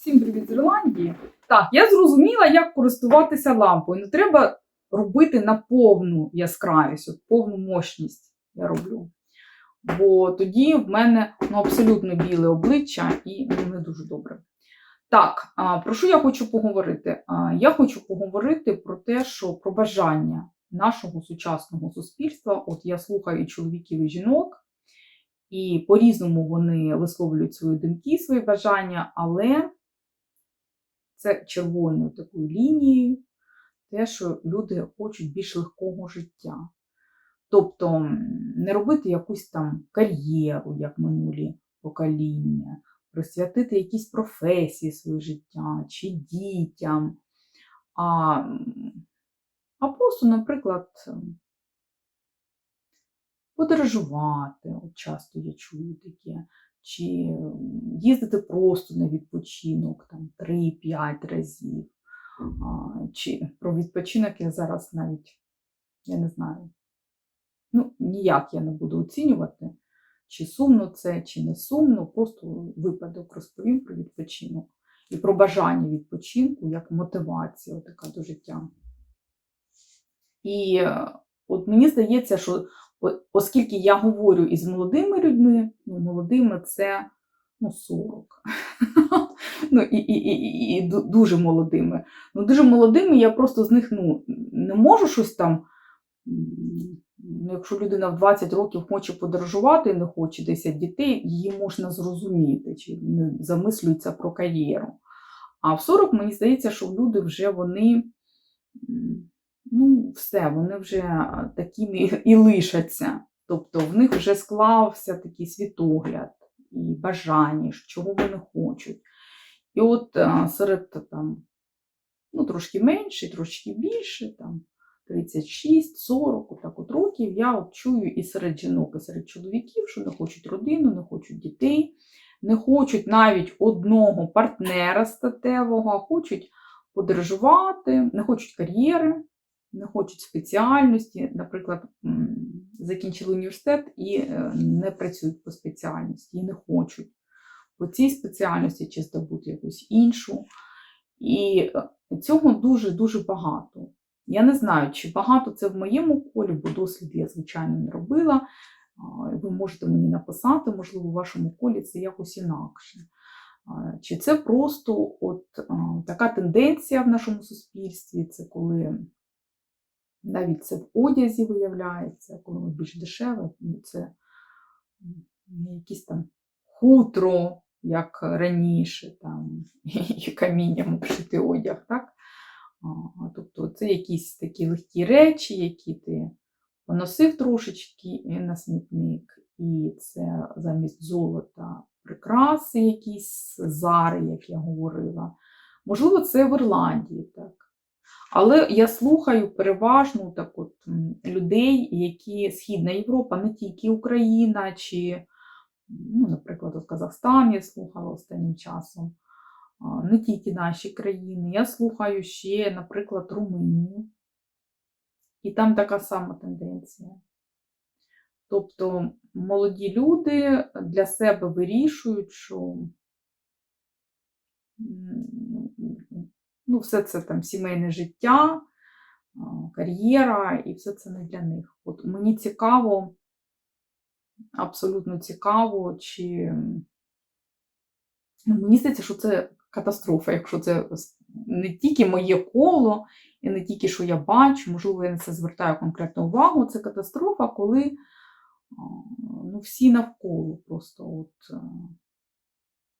Всім привіт з Ірландії. Так, я зрозуміла, як користуватися лампою. Не треба робити на повну яскравість, от повну мощність я роблю. Бо тоді в мене ну, абсолютно біле обличчя і ну, не дуже добре. Так, а, про що я хочу поговорити? А, Я хочу поговорити про те, що про бажання нашого сучасного суспільства. От я слухаю чоловіків і жінок, і по-різному вони висловлюють свої думки, свої бажання, але це червоною такою лінією, те, що люди хочуть більш легкого життя. Тобто не робити якусь там кар'єру, як минулі покоління, присвятити якісь професії своє життя чи дітям, а, а просто, наприклад, подорожувати. От часто я чую таке, чи їздити просто на відпочинок там 3-5 разів. Чи про відпочинок я зараз навіть я не знаю. Ну, ніяк я не буду оцінювати, чи сумно це, чи не сумно. Просто випадок розповім про відпочинок і про бажання відпочинку як мотивація така до життя. І е, от мені здається, що оскільки я говорю із молодими людьми, ну, молодими це ну, 40. ну, і, і, і, і- дуже молодими. Ну, дуже молодими я просто з них ну, не можу щось там. Ну, якщо людина в 20 років хоче подорожувати не хоче 10 дітей, її можна зрозуміти, чи не замислюється про кар'єру. А в 40 мені здається, що люди вже вони, ну, все, вони вже такими і лишаться. Тобто в них вже склався такий світогляд і бажання, чого вони хочуть. І от серед там, ну, трошки менше, трошки більше, там, 36, 40, отак от років, я от чую і серед жінок, і серед чоловіків, що не хочуть родину, не хочуть дітей, не хочуть навіть одного партнера статевого, хочуть подорожувати, не хочуть кар'єри, не хочуть спеціальності. Наприклад, закінчили університет і е, не працюють по спеціальності, і не хочуть по цій спеціальності чи здобути якусь іншу. І е, цього дуже-дуже багато. Я не знаю, чи багато це в моєму колі, бо дослід я, звичайно, не робила. Ви можете мені написати, можливо, у вашому колі це якось інакше. Чи це просто от така тенденція в нашому суспільстві, це коли навіть це в одязі виявляється, коли більш дешеве, ну, це не якісь там хутро, як раніше, там, і камінням обшити одяг, так? Тобто це якісь такі легкі речі, які ти поносив трошечки на смітник, і це замість золота прикраси, якісь зари, як я говорила. Можливо, це в Ірландії так. Але я слухаю переважно так от, людей, які Східна Європа, не тільки Україна, чи, ну, наприклад, от Казахстан я слухала останнім часом не тільки наші країни. Я слухаю ще, наприклад, Румунію. І там така сама тенденція. Тобто молоді люди для себе вирішують, що ну, все це там сімейне життя, кар'єра, і все це не для них. От мені цікаво, абсолютно цікаво, чи Ну, мені здається, що це катастрофа, якщо це не тільки моє коло, і не тільки що я бачу, можливо, я на це звертаю конкретну увагу. Це катастрофа, коли ну, всі навколо просто от, е,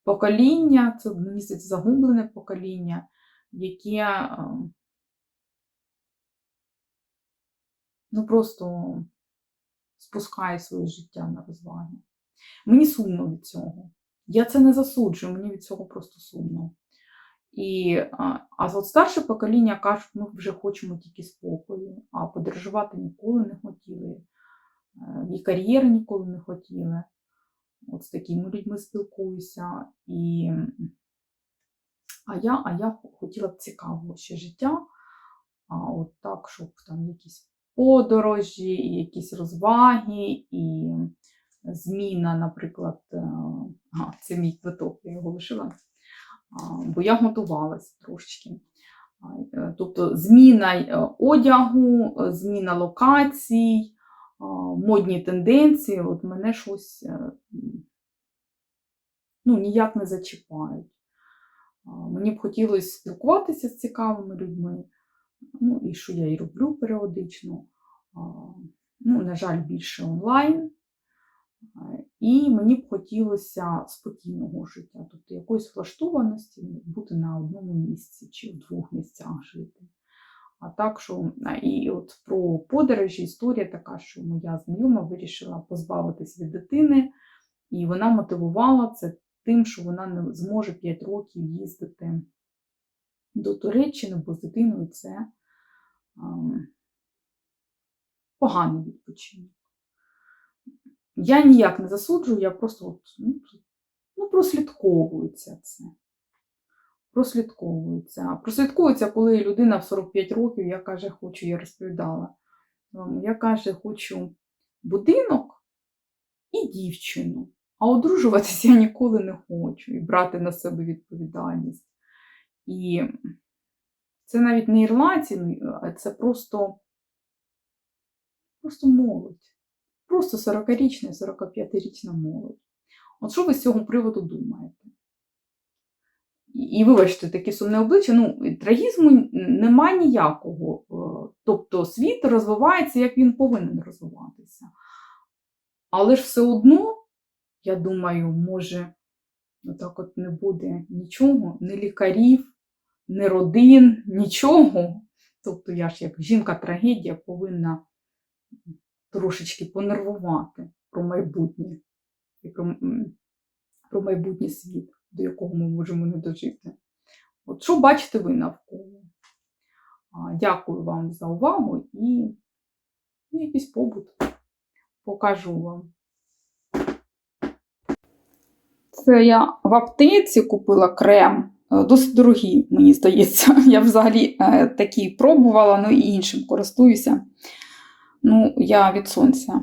покоління, це мені здається загублене покоління, яке е, ну, просто спускає своє життя на розваги. Мені сумно від цього. Я це не засуджую, мені від цього просто сумно. І, а, а от старше покоління кажуть, ми вже хочемо тільки спокою, а подорожувати ніколи не хотіли, е, і кар'єри ніколи не хотіли. От з такими людьми спілкуюся. І, а, я, а я хотіла б цікавого ще життя, а от так, щоб там якісь подорожі, якісь розваги, і зміна, наприклад, е, а, це мій квиток, я його лишила. бо я готувалася трошечки. Е, Тобто зміна е, одягу, зміна локацій, модні тенденції, от мене щось ну, ніяк не зачіпають. Мені б хотілося спілкуватися з цікавими людьми, ну і що я і роблю періодично. Ну, на жаль, більше онлайн. І мені б хотілося спокійного життя, тобто якоїсь влаштованості, бути на одному місці чи в двох місцях жити. А так, що і от про подорожі історія така, що моя знайома вирішила позбавитись від дитини, і вона мотивувала це тим, що вона не зможе 5 років їздити до Туреччини, бо з дитиною це ем, поганий відпочинок. Я ніяк не засуджую, я просто от, ну, ну, прослідковується це. Прослідковується. Прослідковується, коли людина в 45 років, я каже, хочу, я розповідала я каже, хочу будинок і дівчину. А одружуватися я ніколи не хочу і брати на себе відповідальність. І це навіть не ірландці, ну, а це просто, просто молодь. Просто 40-річна, 45-річна молодь. От що ви з цього приводу думаєте? І, і вибачте, таке сумне обличчя, ну, трагізму нема ніякого. Е, Тобто світ розвивається, як він повинен розвиватися. Але ж все одно, я думаю, може, отак от не буде нічого, ні лікарів, ні родин, нічого. Тобто я ж як жінка-трагедія повинна трошечки понервувати про майбутнє і про, про майбутній світ, до якого ми можемо не дожити. От що бачите ви навколо? Дякую вам за увагу і ну, якийсь побут покажу вам. Це я в аптеці купила крем. е, Досить дорогий, мені здається. Я взагалі е, такий пробувала, ну і іншим користуюся. Ну, я від сонця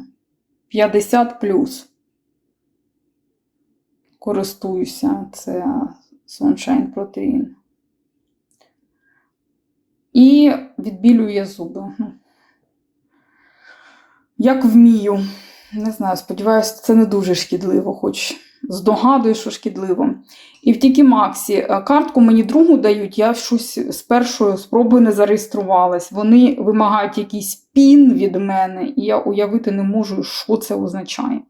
50 плюс. Користуюся. Це Sunshine Protein. І відбілює зуби. Як вмію. Не знаю, сподіваюся, це не дуже шкідливо, хоч здогадую, що шкідливо. І в Тікі Максі е, картку мені другу дають, я щось з першої спроби не зареєструвалась. Вони вимагають якийсь пін від мене, і я уявити не можу, що це означає.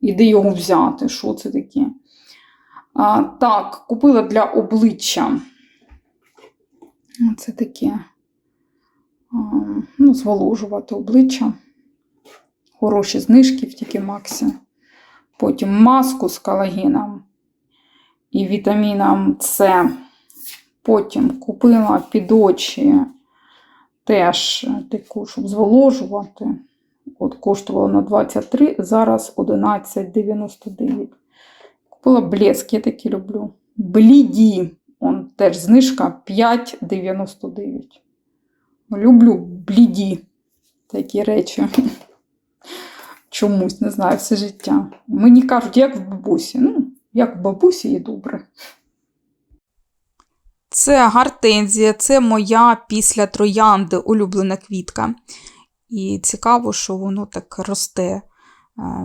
І де його взяти, що це таке. А, так, купила для обличчя. Це таке. Ну, зволожувати обличчя. Хороші знижки в Тікі Максі. Потім маску з колагеном і вітаміном С. Потім купила під очі теж таку, щоб зволожувати. От коштувало на 23, зараз 11,99. Купила блеск, я такі люблю. Бліді. Он теж знижка 5,99. Люблю бліді такі речі. Чомусь, не знаю, все життя. Мені кажуть, як в бабусі. Ну, як в бабусі є добре. Це гартензія, це моя після троянди улюблена квітка. І цікаво, що воно так росте е,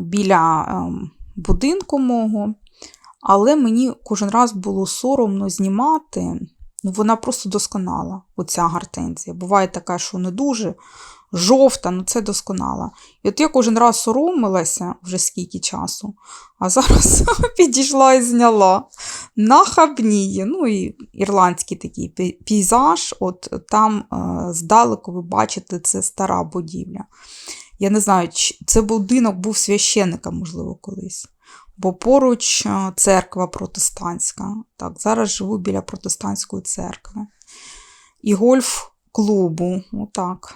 біля ем, будинку мого. Але мені кожен раз було соромно знімати. Ну, вона просто досконала, оця гартензія. Буває така, що не дуже жовта, ну це досконала. І от я кожен раз соромилася вже скільки часу, а зараз підійшла і зняла. Нахабніє. Ну і ірландський такий пейзаж. От там е, здалеку ви бачите, це стара будівля. Я не знаю, це будинок був священника, можливо, колись. Бо поруч е, церква протестантська. Так, зараз живу біля протестантської церкви. І гольф-клубу. Отак.